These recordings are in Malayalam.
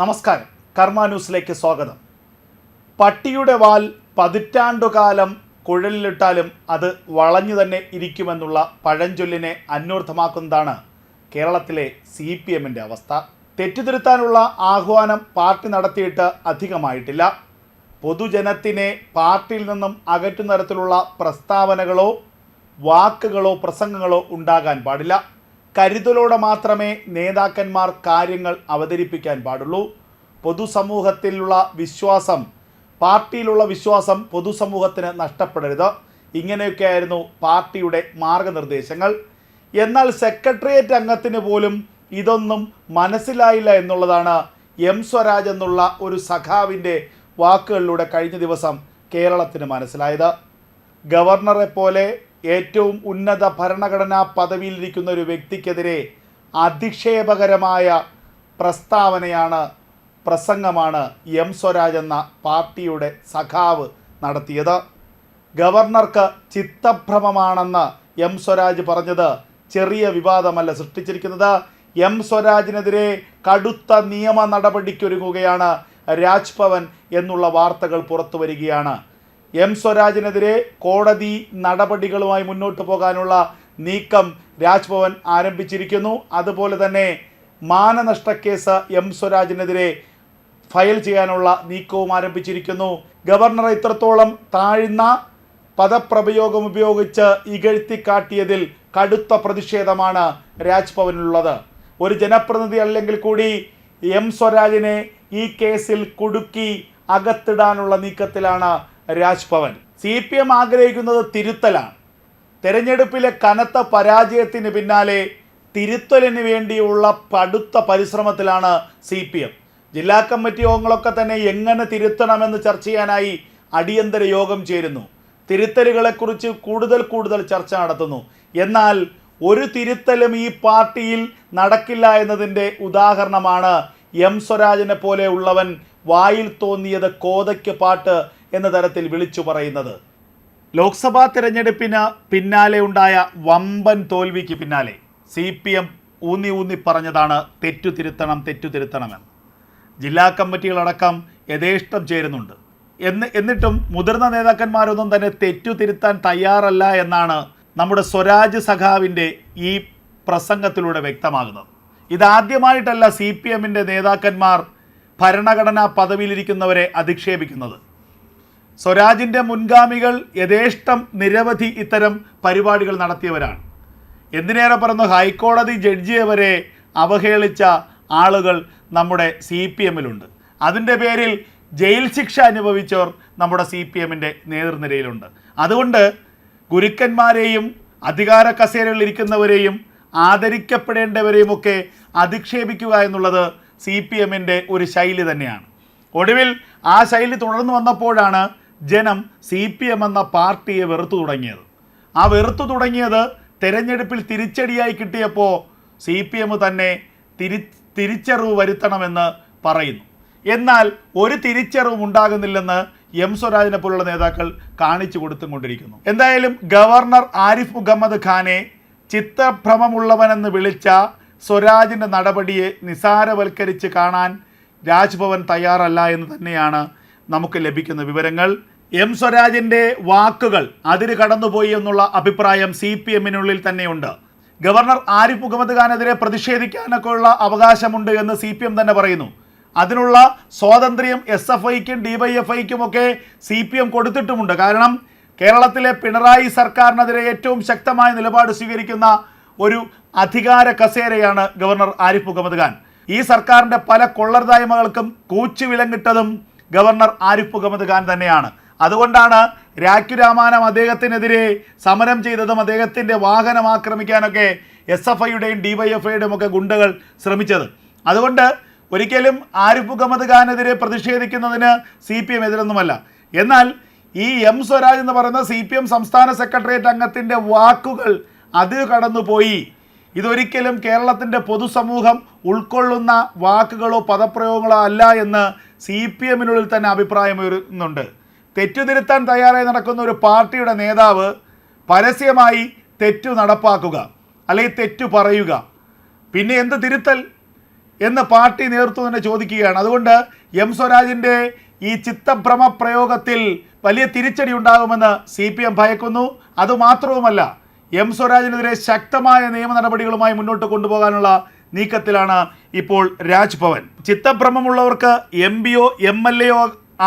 നമസ്കാരം. കർമ്മ ന്യൂസിലേക്ക് സ്വാഗതം. പട്ടിയുടെ വാൽ പതിറ്റാണ്ടുകാലം കുഴലിലിട്ടാലും അത് വളഞ്ഞു തന്നെ ഇരിക്കുമെന്നുള്ള പഴഞ്ചൊല്ലിനെ അന്വർത്ഥമാക്കുന്നതാണ് കേരളത്തിലെ സി പി എമ്മിന്റെ അവസ്ഥ. തെറ്റുതിരുത്താനുള്ള ആഹ്വാനം പാർട്ടി നടത്തിയിട്ട് അധികമായിട്ടില്ല. പൊതുജനത്തിനെ പാർട്ടിയിൽ നിന്നും അകറ്റുന്ന തരത്തിലുള്ള പ്രസ്താവനകളോ വാക്കുകളോ പ്രസംഗങ്ങളോ ഉണ്ടാകാൻ പാടില്ല. കരുതലോടെ മാത്രമേ നേതാക്കന്മാർ കാര്യങ്ങൾ അവതരിപ്പിക്കാൻ പാടുള്ളൂ. പൊതുസമൂഹത്തിലുള്ള വിശ്വാസം പാർട്ടിയിലുള്ള വിശ്വാസം പൊതുസമൂഹത്തിന് നഷ്ടപ്പെടരുത്. ഇങ്ങനെയൊക്കെയായിരുന്നു പാർട്ടിയുടെ മാർഗനിർദ്ദേശങ്ങൾ. എന്നാൽ സെക്രട്ടേറിയറ്റ് അംഗത്തിന് പോലും ഇതൊന്നും മനസ്സിലായില്ല എന്നുള്ളതാണ് എം സ്വരാജ് എന്നുള്ള ഒരു സഖാവിന്റെ വാക്കുകളിലൂടെ കഴിഞ്ഞ ദിവസം കേരളത്തിന് മനസ്സിലായത്. ഗവർണറെ പോലെ ഏറ്റവും ഉന്നത ഭരണഘടനാ പദവിയിലിരിക്കുന്ന ഒരു വ്യക്തിക്കെതിരെ അധിക്ഷേപകരമായ പ്രസ്താവനയാണ് പ്രസംഗമാണ് എം സ്വരാജ് എന്ന പാർട്ടിയുടെ സഖാവ് നടത്തിയത്. ഗവർണർക്ക് ചിത്തഭ്രമമാണെന്ന് എം സ്വരാജ് പറഞ്ഞത് ചെറിയ വിവാദമല്ല സൃഷ്ടിച്ചിരിക്കുന്നത്. എം സ്വരാജിനെതിരെ കടുത്ത നിയമ നടപടിക്കൊരുങ്ങുകയാണ് രാജ്ഭവൻ എന്നുള്ള വാർത്തകൾ പുറത്തു വരികയാണ് എം സ്വരാജിനെതിരെ കോടതി നടപടികളുമായി മുന്നോട്ട് പോകാനുള്ള നീക്കം രാജ്ഭവൻ ആരംഭിച്ചിരിക്കുന്നു. അതുപോലെ തന്നെ മാനനഷ്ടക്കേസ് എം സ്വരാജിനെതിരെ ഫയൽ ചെയ്യാനുള്ള നീക്കവും ആരംഭിച്ചിരിക്കുന്നു. ഗവർണർ ഇത്രത്തോളം താഴ്ന്ന പദപ്രയോഗം ഉപയോഗിച്ച് ഇകഴ്ത്തി കാട്ടിയതിൽ കടുത്ത പ്രതിഷേധമാണ് രാജ്ഭവനിലുള്ളത്. ഒരു ജനപ്രതിനിധി അല്ലെങ്കിൽ കൂടി എം സ്വരാജിനെ ഈ കേസിൽ കുടുക്കി അകത്തിടാനുള്ള നീക്കത്തിലാണ് രാജ്ഭവൻ സി പി എം ആഗ്രഹിക്കുന്നത് തിരുത്തലാണ്. തെരഞ്ഞെടുപ്പിലെ കനത്ത പരാജയത്തിന് പിന്നാലെ തിരുത്തലിന് വേണ്ടിയുള്ള പടുത്ത പരിശ്രമത്തിലാണ് സി പി എം. ജില്ലാ കമ്മിറ്റി യോഗങ്ങളൊക്കെ തന്നെ എങ്ങനെ തിരുത്തണമെന്ന് ചർച്ച ചെയ്യാനായി അടിയന്തര യോഗം ചേരുന്നു. തിരുത്തലുകളെക്കുറിച്ച് കൂടുതൽ കൂടുതൽ ചർച്ച നടത്തുന്നു. എന്നാൽ ഒരു തിരുത്തലും ഈ പാർട്ടിയിൽ നടക്കില്ല എന്നതിന്റെ ഉദാഹരണമാണ് എം സ്വരാജിനെ പോലെ ഉള്ളവൻ വായിൽ തോന്നിയത് കോതയ്ക്ക് പാട്ട് എന്ന തരത്തിൽ വിളിച്ചു പറയുന്നത്. ലോക്സഭാ തിരഞ്ഞെടുപ്പിന് പിന്നാലെ ഉണ്ടായ വമ്പൻ തോൽവിക്ക് പിന്നാലെ സി പി എം ഊന്നി ഊന്നി പറഞ്ഞതാണ് തെറ്റു തിരുത്തണം തെറ്റു ജില്ലാ കമ്മിറ്റികളടക്കം യഥേഷ്ടം ചേരുന്നുണ്ട്. എന്ന് എന്നിട്ടും മുതിർന്ന നേതാക്കന്മാരൊന്നും തന്നെ തെറ്റു തിരുത്താൻ തയ്യാറല്ല എന്നാണ് നമ്മുടെ സ്വരാജ് സഖാവിന്റെ ഈ പ്രസംഗത്തിലൂടെ വ്യക്തമാകുന്നത്. ഇതാദ്യമായിട്ടല്ല സി പി എമ്മിന്റെ നേതാക്കന്മാർ ഭരണഘടനാ പദവിയിലിരിക്കുന്നവരെ അധിക്ഷേപിക്കുന്നത്. സ്വരാജിന്റെ മുൻഗാമികൾ യഥേഷ്ടം നിരവധി ഇത്തരം പരിപാടികൾ നടത്തിയവരാണ്. എന്തിനേറെ പറഞ്ഞു ഹൈക്കോടതി ജഡ്ജിയെ വരെ അവഹേളിച്ച ആളുകൾ നമ്മുടെ സി പി എമ്മിലുണ്ട്. അതിന്റെ പേരിൽ ജയിൽ ശിക്ഷ അനുഭവിച്ചവർ നമ്മുടെ സി പി എമ്മിന്റെ നേതൃനിരയിലുണ്ട്. അതുകൊണ്ട് ഗുരുക്കന്മാരെയും അധികാര കസേരകളിൽ ഇരിക്കുന്നവരെയും ആദരിക്കപ്പെടേണ്ടവരെയുമൊക്കെ അധിക്ഷേപിക്കുക എന്നുള്ളത് സി പി എമ്മിന്റെ ഒരു ശൈലി തന്നെയാണ്. ഒടുവിൽ ആ ശൈലി തുടർന്നു വന്നപ്പോഴാണ് ജനം സി പി എം എന്ന പാർട്ടിയെ വെറുത്തു തുടങ്ങിയത്. ആ വെറുത്തു തുടങ്ങിയത് തെരഞ്ഞെടുപ്പിൽ തിരിച്ചടിയായി കിട്ടിയപ്പോൾ സി പി എം തന്നെ തിരി തിരിച്ചറിവ് വരുത്തണമെന്ന് പറയുന്നു. എന്നാൽ ഒരു തിരിച്ചറിവും ഉണ്ടാകുന്നില്ലെന്ന് എം സ്വരാജിനെ പോലുള്ള നേതാക്കൾ കാണിച്ചു കൊടുത്തും കൊണ്ടിരിക്കുന്നു എന്തായാലും ഗവർണർ ആരിഫ് മുഹമ്മദ് ഖാനെ ചിത്തഭ്രമമുള്ളവനെന്ന് വിളിച്ച സ്വരാജിന്റെ നടപടിയെ നിസാരവൽക്കരിച്ച് കാണാൻ രാജ്ഭവൻ തയ്യാറല്ല എന്ന് തന്നെയാണ് നമുക്ക് ലഭിക്കുന്ന വിവരങ്ങൾ. എം സ്വരാജിന്റെ വാക്കുകൾ അതിര് കടന്നുപോയി എന്നുള്ള അഭിപ്രായം സി പി എമ്മിനുള്ളിൽ തന്നെയുണ്ട്. ഗവർണർ ആരിഫ് മുഹമ്മദ് ഖാനെതിരെ പ്രതിഷേധിക്കാനൊക്കെ ഉള്ള അവകാശമുണ്ട് എന്ന് സി പി എം തന്നെ പറയുന്നു. അതിനുള്ള സ്വാതന്ത്ര്യം എസ് എഫ് ഐക്കും ഡി വൈ എഫ് ഐക്കും ഒക്കെ സി പി എം കൊടുത്തിട്ടുമുണ്ട്. കാരണം കേരളത്തിലെ പിണറായി സർക്കാരിനെതിരെ ഏറ്റവും ശക്തമായ നിലപാട് സ്വീകരിക്കുന്ന ഒരു അധികാര കസേരയാണ് ഗവർണർ ആരിഫ് മുഹമ്മദ് ഖാൻ ഈ സർക്കാരിന്റെ പല കൊള്ളർദായ്മകൾക്കും കൂച്ചുവിലങ്ങിട്ടതും ഗവർണർ ആരിഫ് മുഹമ്മദ് ഖാൻ തന്നെയാണ്. അതുകൊണ്ടാണ് രാഖുരാമാനം അദ്ദേഹത്തിനെതിരെ സമരം ചെയ്തതും അദ്ദേഹത്തിന്റെ വാഹനം ആക്രമിക്കാനൊക്കെ എസ് എഫ് ഐയുടെയും ഡി വൈ എഫ് ഐയുടെയും ഒക്കെ ഗുണ്ടകൾ ശ്രമിച്ചത്. അതുകൊണ്ട് ഒരിക്കലും ആരിഫ് മുഹമ്മദ് ഖാനെതിരെ പ്രതിഷേധിക്കുന്നതിന് സി പി എം എതിരൊന്നുമല്ല. എന്നാൽ ഈ എം സ്വരാജ് എന്ന് പറയുന്ന സി പി എം സംസ്ഥാന സെക്രട്ടേറിയറ്റ് അംഗത്തിന്റെ വാക്കുകൾ അത് കടന്നുപോയി. ഇതൊരിക്കലും കേരളത്തിന്റെ പൊതുസമൂഹം ഉൾക്കൊള്ളുന്ന വാക്കുകളോ പദപ്രയോഗങ്ങളോ അല്ല എന്ന് സി പി എമ്മിനുള്ളിൽ തന്നെ അഭിപ്രായം ഉയരുന്നുണ്ട്. തെറ്റുതിരുത്താൻ തയ്യാറായി നടക്കുന്ന ഒരു പാർട്ടിയുടെ നേതാവ് പരസ്യമായി തെറ്റു നടപ്പാക്കുക അല്ലെങ്കിൽ തെറ്റു പറയുക. പിന്നെ എന്ത് തിരുത്തൽ എന്ന് പാർട്ടി നേതൃത്വം തന്നെ ചോദിക്കുകയാണ്. അതുകൊണ്ട് എം സ്വരാജിന്റെ ഈ ചിത്തഭ്രമ പ്രയോഗത്തിൽ വലിയ തിരിച്ചടി ഉണ്ടാകുമെന്ന് സി പി എം ഭയക്കുന്നു. അതുമാത്രവുമല്ല എം സ്വരാജിനെതിരെ ശക്തമായ നിയമ നടപടികളുമായി മുന്നോട്ട് കൊണ്ടുപോകാനുള്ള നീക്കത്തിലാണ് ഇപ്പോൾ രാജ്ഭവൻ. ചിത്തഭ്രമമുള്ളവർക്ക് എം പിയോ എം എൽ എയോ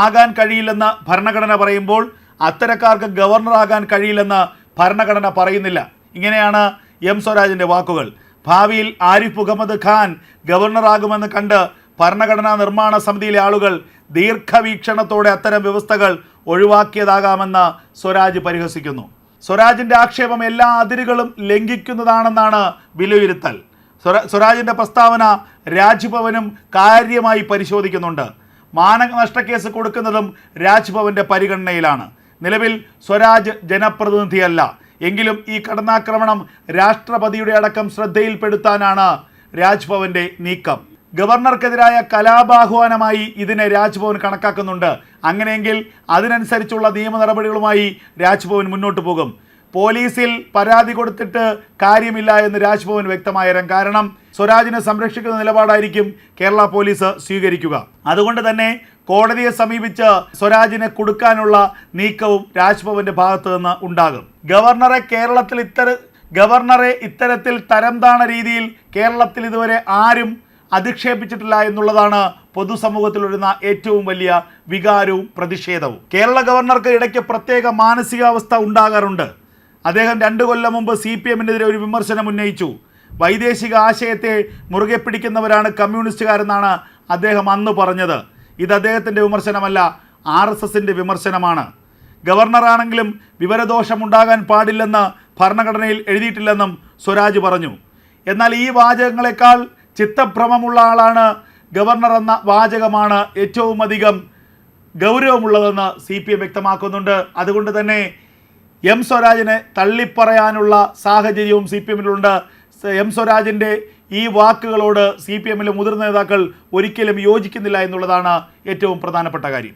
ആകാൻ കഴിയില്ലെന്ന് ഭരണഘടന പറയുമ്പോൾ അത്തരക്കാർക്ക് ഗവർണറാകാൻ കഴിയില്ലെന്ന് ഭരണഘടന പറയുന്നില്ല. ഇങ്ങനെയാണ് എം സ്വരാജിന്റെ വാക്കുകൾ. ഭാവിയിൽ ആരിഫ് മുഹമ്മദ് ഖാൻ ഗവർണറാകുമെന്ന് കണ്ട് ഭരണഘടനാ നിർമ്മാണ സമിതിയിലെ ആളുകൾ ദീർഘവീക്ഷണത്തോടെ അത്തരം വ്യവസ്ഥകൾ ഒഴിവാക്കിയതാകാമെന്ന് സ്വരാജ് പരിഹസിക്കുന്നു. സ്വരാജിന്റെ ആക്ഷേപം എല്ലാ അതിരുകളും ലംഘിക്കുന്നതാണെന്നാണ് വിലയിരുത്തൽ. സ്വര സ്വരാജിന്റെ പ്രസ്താവന രാജ്ഭവനും കാര്യമായി പരിശോധിക്കുന്നുണ്ട്. മാനനഷ്ടക്കേസ് കൊടുക്കുന്നതും രാജ്ഭവന്റെ പരിഗണനയിലാണ്. നിലവിൽ സ്വരാജ് ജനപ്രതിനിധിയല്ല. എങ്കിലും ഈ കടന്നാക്രമണം രാഷ്ട്രപതിയുടെ അടക്കം ശ്രദ്ധയിൽപ്പെടുത്താനാണ് രാജ്ഭവന്റെ നീക്കം. ഗവർണർക്കെതിരായ കലാപാഹ്വാനമായി ഇതിനെ രാജ്ഭവൻ കണക്കാക്കുന്നുണ്ട്. അങ്ങനെയെങ്കിൽ അതിനനുസരിച്ചുള്ള നിയമ നടപടികളുമായി രാജ്ഭവൻ മുന്നോട്ട് പോകും. പോലീസിൽ പരാതി കൊടുത്തിട്ട് കാര്യമില്ല എന്ന് രാജ്ഭവൻ വ്യക്തമായരം കാരണം സ്വരാജിനെ സംരക്ഷിക്കുന്ന നിലപാടായിരിക്കും കേരള പോലീസ് സ്വീകരിക്കുക. അതുകൊണ്ട് തന്നെ കോടതിയെ സമീപിച്ച് സ്വരാജിനെ കൊടുക്കാനുള്ള നീക്കവും രാജ്ഭവന്റെ ഭാഗത്തു നിന്ന് ഉണ്ടാകും. ഗവർണറെ കേരളത്തിൽ ഇത്തര ഗവർണറെ ഇത്തരത്തിൽ തരംതാണ രീതിയിൽ കേരളത്തിൽ ഇതുവരെ ആരും അധിക്ഷേപിച്ചിട്ടില്ല എന്നുള്ളതാണ് പൊതുസമൂഹത്തിൽ വരുന്ന ഏറ്റവും വലിയ വികാരവും പ്രതിഷേധവും. കേരള ഗവർണർക്ക് ഇടയ്ക്ക് പ്രത്യേക മാനസികാവസ്ഥ ഉണ്ടാകാറുണ്ട്. അദ്ദേഹം രണ്ട് കൊല്ലം മുമ്പ് സി പി എമ്മിനെതിരെ ഒരു വിമർശനം ഉന്നയിച്ചു. വൈദേശിക ആശയത്തെ മുറുകെ പിടിക്കുന്നവരാണ് കമ്മ്യൂണിസ്റ്റുകാരെന്നാണ് അദ്ദേഹം അന്ന് പറഞ്ഞത്. ഇത് അദ്ദേഹത്തിന്റെ വിമർശനമല്ല ആർ എസ് എസിന്റെ വിമർശനമാണ്. ഗവർണറാണെങ്കിലും വിവരദോഷമുണ്ടാകാൻ പാടില്ലെന്ന് ഭരണഘടനയിൽ എഴുതിയിട്ടില്ലെന്നും സ്വരാജ് പറഞ്ഞു. എന്നാൽ ഈ വാചകങ്ങളെക്കാൾ ചിത്തഭ്രമമുള്ള ആളാണ് ഗവർണർ എന്ന വാചകമാണ് ഏറ്റവും അധികം ഗൗരവമുള്ളതെന്ന് സി പി എം വ്യക്തമാക്കുന്നുണ്ട്. അതുകൊണ്ട് തന്നെ എം സ്വരാജിനെ തള്ളിപ്പറയാനുള്ള സാഹചര്യവും സി പി എമ്മിലുണ്ട്. എം സ്വരാജിന്റെ ഈ വാക്കുകളോട് സി പി എമ്മിലെ മുതിർന്ന നേതാക്കൾ ഒരിക്കലും യോജിക്കുന്നില്ല എന്നുള്ളതാണ് ഏറ്റവും പ്രധാനപ്പെട്ട കാര്യം.